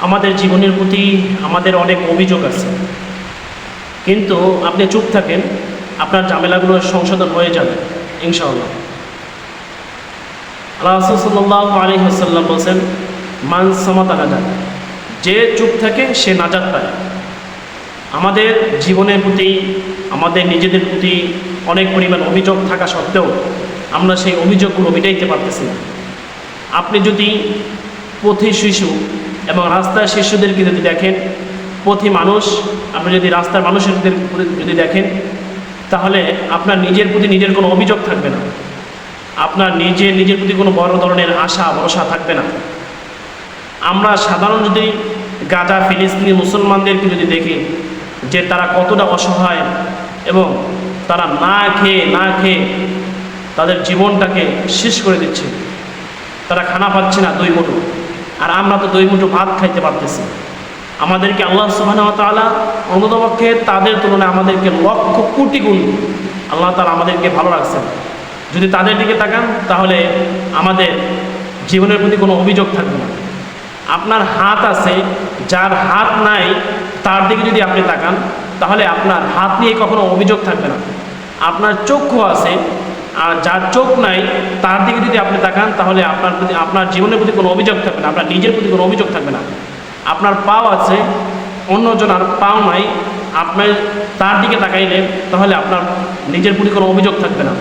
আমাদের জীবনের প্রতি আমাদের অনেক অভিযোগ আছে। কিন্তু আপনি চুপ থাকেন, আপনার ঝামেলাগুলো সংশোধন হয়ে যাবে, ইনশাআল্লাহ। রাসুল্লাহ আলী হাসাল্লাম বলছেন, মান সমাতা যে চুপ থাকে, সে নাজাত পায়। আমাদের জীবনের প্রতি, আমাদের নিজেদের প্রতি অনেক পরিমাণ অভিযোগ থাকা সত্ত্বেও, আমরা সেই অভিযোগগুলো মিটাইতে পারতেছি না। আপনি যদি পথি শিশু এবং রাস্তার শিশুদেরকে যদি দেখেন, পথি মানুষ, আপনি যদি রাস্তার মানুষের যদি দেখেন, তাহলে আপনার নিজের প্রতি নিজের কোনো অভিযোগ থাকবে না। আপনার নিজের নিজের প্রতি কোনো বড় ধরনের আশা, ভরসা থাকবে না। আমরা সাধারণ যদি গাজা, ফিলিস্তিনি মুসলমানদেরকে যদি দেখি, যে তারা কতটা অসহায় এবং তারা না খেয়ে না খেয়ে তাদের জীবনটাকে শেষ করে দিচ্ছে, তারা খানা পাচ্ছে না দুই মুঠো। আর আমরা তো দুই মুঠো ভাত খাইতে পারতেছি। আমাদেরকে আল্লাহ সুবাহ তালা অন্ততপক্ষে তাদের তুলনায় আমাদেরকে লক্ষ কোটি গুণ আল্লাহ তালা আমাদেরকে ভালো রাখছেন। যদি তাদের দিকে তাকান, তাহলে আমাদের জীবনের প্রতি কোনো অভিযোগ থাকবে না। আপনার হাত আছে, যার হাত নাই, তার দিকে যদি আপনি তাকান, তাহলে আপনার হাত নিয়ে কখনো অভিযোগ থাকবে না। আপনার চক্ষু আছে আর যার চোখ নাই, তার দিকে যদি আপনি তাকান, তাহলে আপনার প্রতি, আপনার জীবনের প্রতি কোনো অভিযোগ থাকবে না, আপনার নিজের প্রতি কোনো অভিযোগ থাকবে না। আপনার পাও আছে, অন্যজন আর পাও নাই আপনার তার দিকে তাকাইলে তাহলে আপনার নিজের প্রতি কোনো অভিযোগ থাকবে না।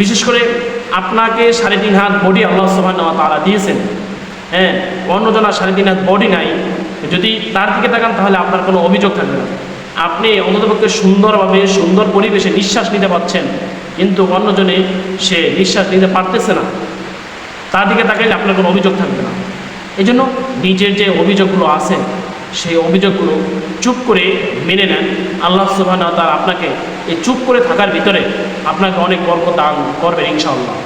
বিশেষ করে আপনাকে সাড়ে তিন হাত বডি আল্লাহ সুবাহ তারা দিয়েছেন। হ্যাঁ অন্যজন আর সাড়ে তিন হাত বডি নাই, যদি তার দিকে তাকান, তাহলে আপনার কোনো অভিযোগ থাকবে না। আপনি অন্ততপক্ষে সুন্দরভাবে, সুন্দর পরিবেশে নিঃশ্বাস নিতে পারছেন। কিন্তু অন্যজনে সে নিঃশ্বাস নিতে পারতেছে না। তার দিকে তাকাইলে আপনার কোনো অভিযোগ থাকবে না। এই জন্য নিজের যে অভিযোগগুলো আছে, সেই অভিযোগগুলো চুপ করে মেনে নেন। আল্লাহ সুবাহ তার আপনাকে এই চুপ করে থাকার ভিতরে আপনাকে অনেক বরকত দান করবেন ইনশাআল্লাহ।